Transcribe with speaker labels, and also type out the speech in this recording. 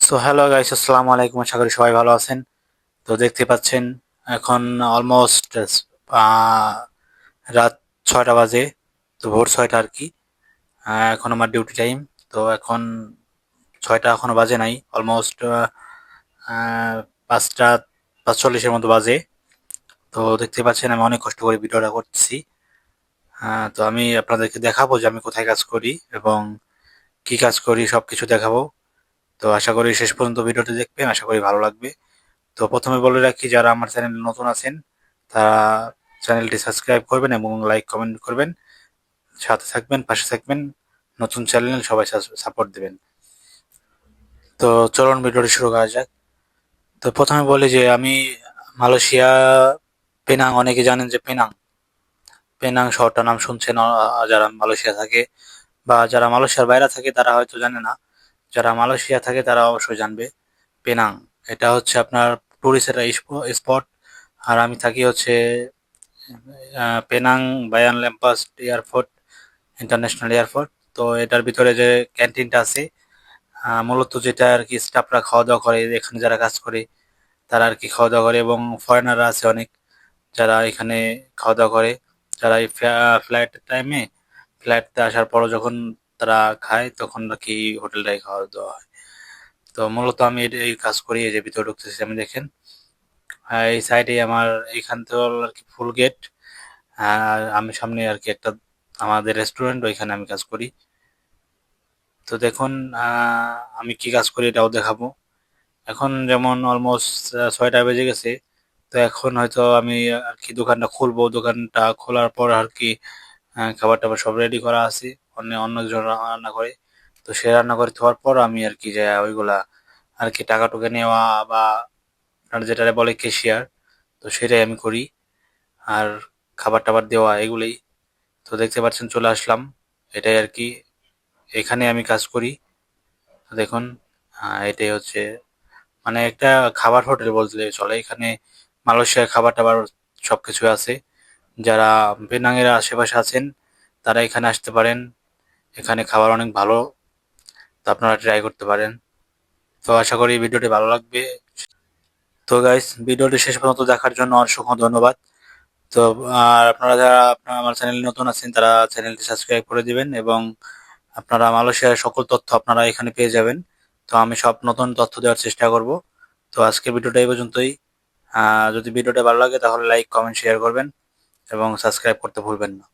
Speaker 1: So hello guys আসসালামু আলাইকুম, আশা করি সবাই ভালো আছেন। তো দেখতে পাচ্ছেন, এখন অলমোস্ট রাত ছয়টা বাজে, তো ভোর ছয়টা আর কি। এখন আমার ডিউটি টাইম তো এখন ছয়টা এখনও বাজে নাই অলমোস্ট পাঁচটা, পাঁচচল্লিশের মতো বাজে। তো দেখতে পাচ্ছেন, আমি অনেক কষ্ট করে ভিডিওটা করছি। তো আমি আপনাদেরকে দেখাবো যে আমি কোথায় কাজ করি এবং কি কাজ করি সব কিছু দেখাবো। তো আশা করি শেষ পর্যন্ত ভিডিওটি দেখবেন, আশা করি ভালো লাগবে। তো প্রথমে বলে রাখি, যারা আমার চ্যানেলে নতুন আছেন, তারা চ্যানেলটি সাবস্ক্রাইব করবেন এবং লাইক, কমেন্ট করবেন। সাথে থাকবেন, পাশে থাকবেন, নতুন চ্যানেল সবাই সাপোর্ট দেবেন। তো চলুন ভিডিওটি শুরু করা যাক। তো প্রথমে বলি যে আমি মালয়েশিয়া, পেনাং, অনেকে জানেন যে পেনাং। পেনাং শহরটার নাম শুনছেন যারা মালয়েশিয়া থাকে বা যারা মালয়েশিয়ার বাইরে থাকে, তারা হয়তো জানে না। যারা মালয়েশিয়া থাকে তারা অবশ্যই জানবে। পেনাং, এটা হচ্ছে আপনার টুরিস্টের স্পট আর আমি থাকি হচ্ছে Penang, Bayan Lepas airport, international airport. তো এটার ভিতরে যে ক্যান্টিনটা আছে মূলত যেটা আর কি স্টাফরা খাওয়া দাওয়া করে, এখানে যারা কাজ করে, তারা আর কি খাওয়া দাওয়া করে এবং ফরেনাররা আছে অনেক, যারা এখানে খাওয়া দাওয়া করে। যারা এই ফ্লাইট টাইমে ফ্লাইটতে আসার পরও যখন তারা খায়, তখন আর কি হোটেলটাই খাওয়া দাওয়া হয়। তো মূলত আমি এই কাজ করি, এই যে ভিতরে ঢুকতেছি আমি, দেখেন। আর এই সাইডে আমার, এইখান থেকে আর কি ফুল গেট আমি সামনে আর কি একটা, আমাদের রেস্টুরেন্ট ওইখানে আমি কাজ করি। তো দেখুন আমি কি কাজ করি এটাও দেখাবো। এখন যেমন অলমোস্ট ছয়টা বেজে গেছে। তো এখন হয়তো আমি আর কি দোকানটা খুলবো। দোকানটা খোলার পর আর কি খাবার টাবার সব রেডি করা আছে। অন্য অন্যজন রান্না করে। তো সে রান্না করে খাওয়ার পর আমি আর কি যে ওইগুলা আর কি টাকা টুকা নেওয়া বা যেটা বলে কেশিয়ার তো সেটাই আমি করি। আর খাবার টাবার দেওয়া এগুলোই। তো দেখতে পাচ্ছেন চলে আসলাম। এটাই আর কি। এখানে আমি কাজ করি। দেখুন এটাই হচ্ছে মানে একটা খাবার হোটেল বলতে চলে। এখানে মালয়েশিয়ার খাবার টাবার সবকিছু আছে। যারা পেনাংয়ের আশেপাশে আছেন, তারা এখানে আসতে পারেন। এখানে খাবার অনেক ভালো, তো আপনারা ট্রাই করতে পারেন। তো আশা করি ভিডিওটি ভালো লাগবে। তো গাইস ভিডিওটি শেষ পর্যন্ত দেখার জন্য অসংখ্য ধন্যবাদ। তো, আর আপনারা যারা আপনারা আমার চ্যানেলে নতুন আছেন, তারা চ্যানেলটি সাবস্ক্রাইব করে দিবেন এবং আপনারা মালয়েশিয়ার সকল তথ্য আপনারা এখানে পেয়ে যাবেন। তো আমি সব নতুন তথ্য দেওয়ার চেষ্টা করব। তো আজকের ভিডিওটা এই পর্যন্তই। যদি ভিডিওটা ভালো লাগে, তাহলে লাইক কমেন্ট শেয়ার করবেন এবং সাবস্ক্রাইব করতে ভুলবেন না।